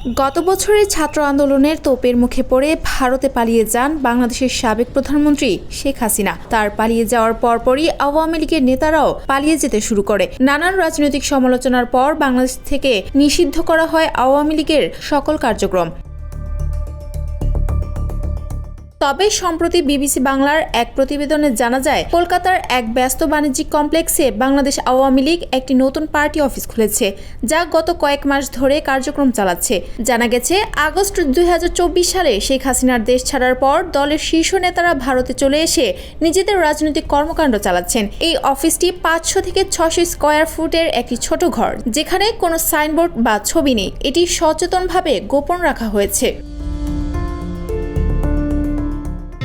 গত বছরের ছাত্র আন্দোলনের তোপের মুখে পড়ে ভারতে পালিয়ে যান বাংলাদেশের সাবেক প্রধানমন্ত্রী শেখ হাসিনা। তার পালিয়ে যাওয়ার পরপরই আওয়ামী লীগের নেতারাও পালিয়ে যেতে শুরু করে। নানান রাজনৈতিক সমালোচনার পর বাংলাদেশ থেকে নিষিদ্ধ করা হয় আওয়ামী লীগের সকল কার্যক্রম। তবে সম্প্রতি বিবিসি বাংলার এক প্রতিবেদনে জানা যায়, কলকাতার এক ব্যস্ত বাণিজ্যিক কমপ্লেক্সে বাংলাদেশ আওয়ামী লীগ একটি নতুন পার্টি অফিস খুলেছে, যা গত কয়েক মাস ধরে কার্যক্রম চালাচ্ছে। জানা গেছে, আগস্ট দুই হাজার চব্বিশ সালে শেখ হাসিনার দেশ ছাড়ার পর দলের শীর্ষ নেতারা ভারতে চলে এসে নিজেদের রাজনৈতিক কর্মকাণ্ড চালাচ্ছেন। এই অফিসটি পাঁচশো থেকে ছশো স্কোয়ার ফুটের একটি ছোট ঘর, যেখানে কোনো সাইনবোর্ড বা ছবি নেই। এটি সচেতনভাবে গোপন রাখা হয়েছে।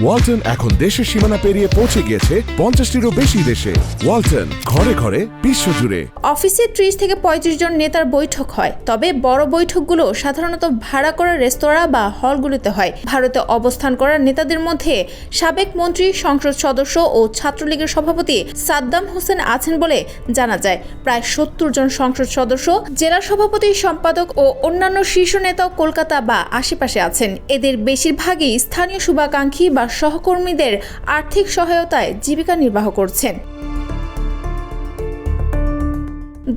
ওয়ালটন এখন দেশের সীমানা পেরিয়ে পৌঁছে গিয়েছে পঞ্চাশটিরও বেশি দেশে। ওয়ালটন, ঘরে ঘরে বিশ্বজুড়ে। অফিসে ত্রিশ থেকে পঁয়ত্রিশ জন নেতার বৈঠক হয়, তবে বড় বৈঠকগুলো সাধারণত ভাড়া করা রেস্তোরাঁ বা হলগুলোতে হয়। ভারতে অবস্থান করা নেতাদের মধ্যে সাবেক মন্ত্রী, সংসদ সদস্য ও ছাত্রলীগের সভাপতি সাদ্দাম হোসেন আছেন বলে জানা যায়। প্রায় সত্তর জন সংসদ সদস্য, জেলা সভাপতি, সম্পাদক ও অন্যান্য শীর্ষ নেতাও কলকাতা বা আশেপাশে আছেন। এদের বেশিরভাগই স্থানীয় শুভাকাঙ্ক্ষী বা সহকর্মীদের আর্থিক সহায়তায় জীবিকা নির্বাহ করছেন।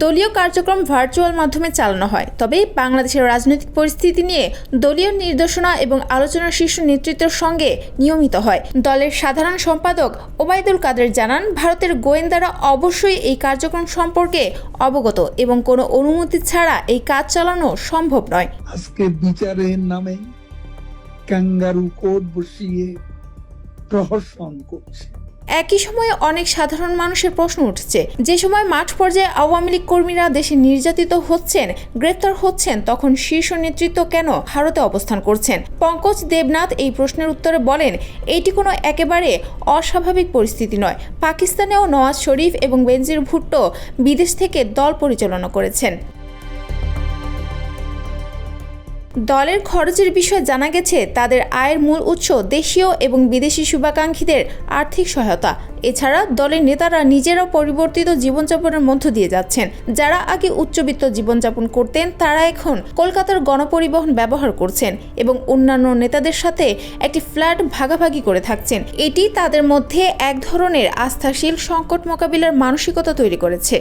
দলীয় কার্যক্রম ভার্চুয়াল মাধ্যমে চালানো হয়, তবে বাংলাদেশের রাজনৈতিক পরিস্থিতি নিয়ে দলীয় নির্দেশনা এবং আলোচনা শীর্ষ নেতৃত্বের সঙ্গে নিয়মিত হয়। দলের সাধারণ সম্পাদক ওবায়দুল কাদের জানান, ভারতের গোয়েন্দারা অবশ্যই এই কার্যক্রম সম্পর্কে অবগত এবং কোনো অনুমতি ছাড়া এই কাজ চালানো সম্ভব নয়। আজকে বিচারের নামে ক্যাঙ্গারু কোর্ট বসিয়ে প্রহসন করছে। একই সময়ে অনেক সাধারণ মানুষের প্রশ্ন উঠছে, যে সময় মাঠ পর্যায়ে আওয়ামী লীগ কর্মীরা দেশে নির্যাতিত হচ্ছেন, গ্রেপ্তার হচ্ছেন, তখন শীর্ষ নেতৃত্ব কেন ভারতে অবস্থান করছেন? পঙ্কজ দেবনাথ এই প্রশ্নের উত্তরে বলেন, এটি কোনো একেবারে অস্বাভাবিক পরিস্থিতি নয়। পাকিস্তানেও নওয়াজ শরীফ এবং বেনজির ভুট্টো বিদেশ থেকে দল পরিচালনা করেছেন। দলের খরচের বিষয়ে জানা গেছে, তাদের আয়ের মূল উৎস দেশীয় এবং বিদেশি শুভাকাঙ্ক্ষীদের আর্থিক সহায়তা। এছাড়া দলের নেতারা নিজেরাও পরিবর্তিত জীবনযাপনের মধ্য দিয়ে যাচ্ছেন। যারা আগে উচ্চবিত্ত জীবনযাপন করতেন, তারা এখন কলকাতার গণপরিবহন ব্যবহার করছেন এবং অন্যান্য নেতাদের সাথে একটি ফ্ল্যাট ভাগাভাগি করে থাকছেন। এটি তাদের মধ্যে এক ধরনের আস্থাশীল সংকট মোকাবিলার মানসিকতা তৈরি করেছে।